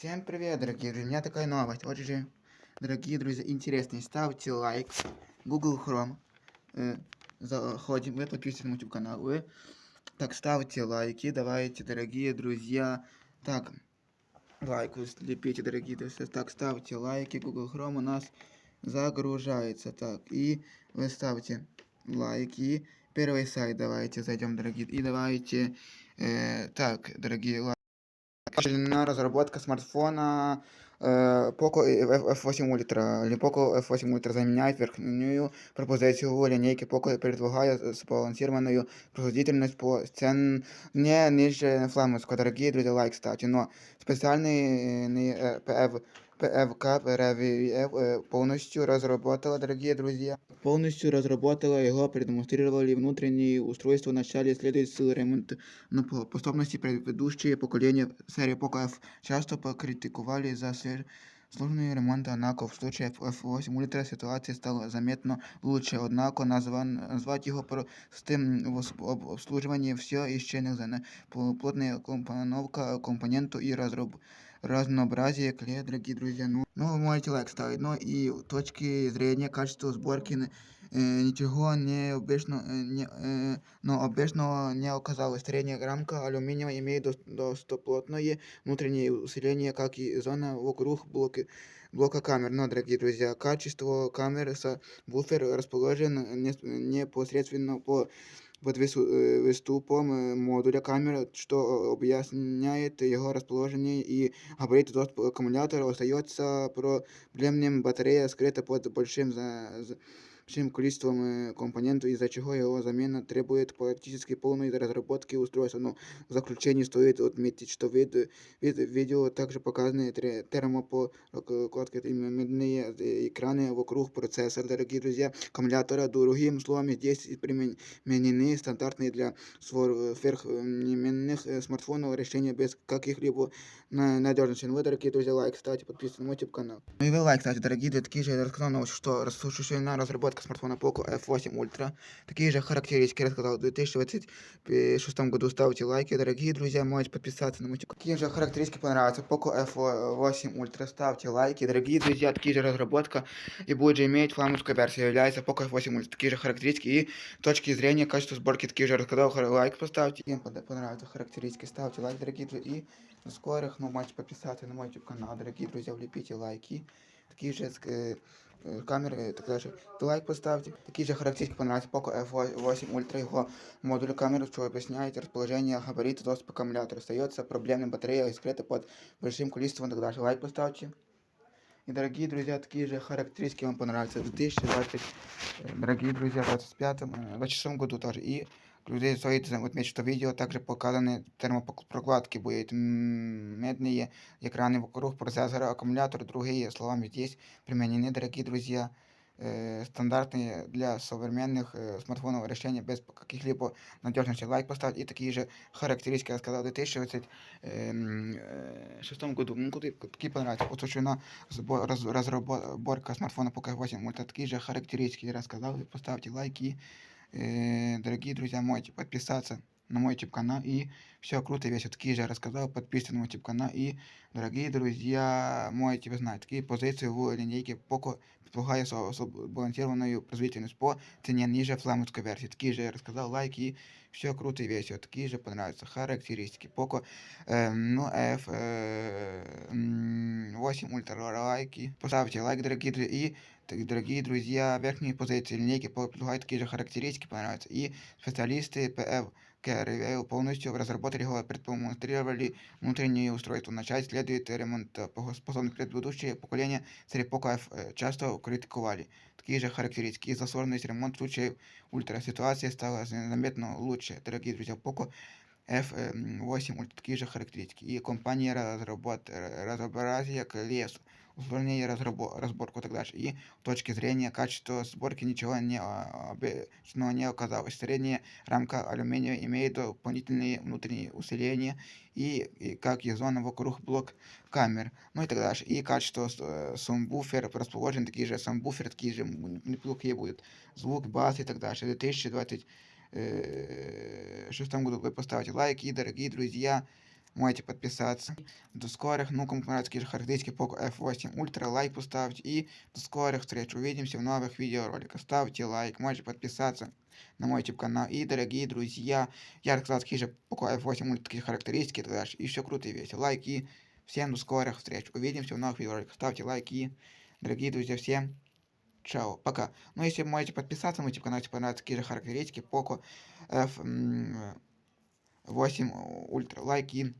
Всем привет, дорогие друзья. У меня такая новость. Отже, дорогие друзья, интересные, ставьте лайк. Google Chrome. Э, заходим, вы подписывайтесь на мой YouTube канал. Вы так ставьте лайки, давайте, дорогие друзья. Так, лайк лепите, дорогие друзья. Так, ставьте лайки. Google Chrome у нас загружается. Так, и вы ставьте лайки. Первый сайт давайте зайдем, дорогие. И давайте, э, так, дорогие лайки. Очередная разработка смартфона э, Poco F8 Ultra. Или Poco F8 Ultra заменяет верхнюю пропозицию линейки Poco, предлагая сбалансированную производительность по цене ниже флагманского. Дорогие друзья, лайк, кстати, но специальный э, PF ПФК полностью разработала, дорогие друзья, полностью разработала его, продемонстрировали внутренние устройства, начали следует с ремонт на по способности предыдущие поколения серии F часто покритиковали за свеж- сложный ремонт, однако в случае F8 Ultra ситуация стала заметно лучше, однако назван, назвать его простым в ос- об- обслуживании все еще нельзя. Плотная компоновка компонентов и разраб разнообразие клея, дорогие друзья. Ну, ну вы можете лайк ставить. Ну и точки зрения качества сборки э, ничего не обычно, э, не, э, но обычно не оказалось. Средняя рамка алюминия имеет дос- достоплотное внутреннее усиление, как и зона вокруг блока, блока камер. Но, дорогие друзья, качество камеры с буфер расположен не- непосредственно по под вису- э, выступом э, модуля камеры, что объясняет его расположение и габарит доступа к аккумулятору остается проблемным. Батарея скрыта под большим за, за- большим количеством э, компонентов, из-за чего его замена требует практически полной разработки устройства. Но в заключение стоит отметить, что вид, вид видео также показаны тре- термопокладки и медные э, экраны вокруг процессора, дорогие друзья, аккумулятора. Другим словом, здесь применены стандартные для сверхнеменных э, смартфонов решения без каких-либо на надежности. Ну, вы, дорогие друзья, лайк, ставьте, подписывайтесь на мой YouTube канал. Ну и вы лайк, кстати, дорогие друзья, такие же я рассказал новость, что рассуществлена разработка смартфона Poco F8 Ultra. Такие же характеристики рассказал в 2026 году. Ставьте лайки, дорогие друзья, можете подписаться на мой. Какие же характеристики понравятся Poco F8 Ultra. Ставьте лайки, дорогие друзья, такие же разработка и будет же иметь флагманскую версию, является Poco F8 Ultra. Такие же характеристики и точки зрения качества сборки, такие же рассказал, лайк поставьте. Им понравятся характеристики, ставьте лайк, дорогие друзья, и скорых, ну, можете подписаться на мой YouTube канал, дорогие друзья, влепите лайки, такие же э, э, камеры, так далее, лайк поставьте, такие же характеристики понравятся Poco F8 Ultra, его модуль камеры, что объясняет расположение габарита доступа к аккумулятору, остается проблемной батарея скрыта под большим количеством, и так далее, лайк поставьте. И, дорогие друзья, такие же характеристики вам понравятся в 2020, э, дорогие друзья, 25 э, 26 году тоже. И людей стоит отметить, что видео также показаны термопрокладки будут м, медные экраны вокруг процессора, аккумулятор, другие словами здесь применены, дорогие друзья, э, стандартные для современных э, смартфонов решения без каких-либо надежности. Лайк поставить и такие же характеристики рассказал в 2026 году. Ну, куда- какие понравятся. Посвящена сбор- раз- разработка смартфона Poco 8 Ultra. Такие же характеристики я рассказал. Поставьте лайки. Э, дорогие друзья, можете подписаться на мой YouTube канал и все круто и весело. Такие же я рассказал, подписывайтесь на мой YouTube канал и, дорогие друзья, можете вы знать, такие позиции в линейке Poco предполагая со- сбалансированную производительность по цене ниже флагманской версии. Такие же я рассказал, лайки и все круто и весело. Такие же понравятся характеристики Poco э, ну, F э, м, 8 ультра лайки. Поставьте лайк, дорогие друзья, и так, дорогие друзья, верхние позиции линейки предлагают такие же характеристики, понравятся. И специалисты PF КРВ полностью разработали его, продемонстрировали внутреннее устройство. Начать следует ремонт способных предыдущие поколения серии Poco F э, часто критиковали. Такие же характеристики. Из-за сложности ремонта случаев ультра ситуация стала заметно лучше. Дорогие друзья, Poco F8 Ultra такие же характеристики. И компания разработ... разнообразие к лесу усложнение разрабо- разборку и так дальше. И с точки зрения качества сборки ничего не а, обычного не оказалось. Средняя рамка алюминия имеет дополнительные внутренние усиления и, и как и зона вокруг блок камер, ну и так дальше. И качество э, сумбуфер расположен такие же сумбуфер, такие же м, неплохие будут. Звук, бас и так дальше. 2020 э, шестом году вы поставите лайки, дорогие друзья. можете подписаться. До скорых, ну, кому понравятся такие характеристики Poco F8 Ultra, лайк поставьте. И до скорых встреч. Увидимся в новых видеороликах. Ставьте лайк, можете подписаться на мой YouTube канал. И, дорогие друзья, я рассказал такие же Poco F8 Ultra, такие характеристики и дальше. И все круто и весело. Лайк и всем до скорых встреч. Увидимся в новых видеороликах. Ставьте лайк и, дорогие друзья, всем Чао, пока. Ну, если можете подписаться на мой канал, если понравятся такие же характеристики Poco F8 Ultra, лайк и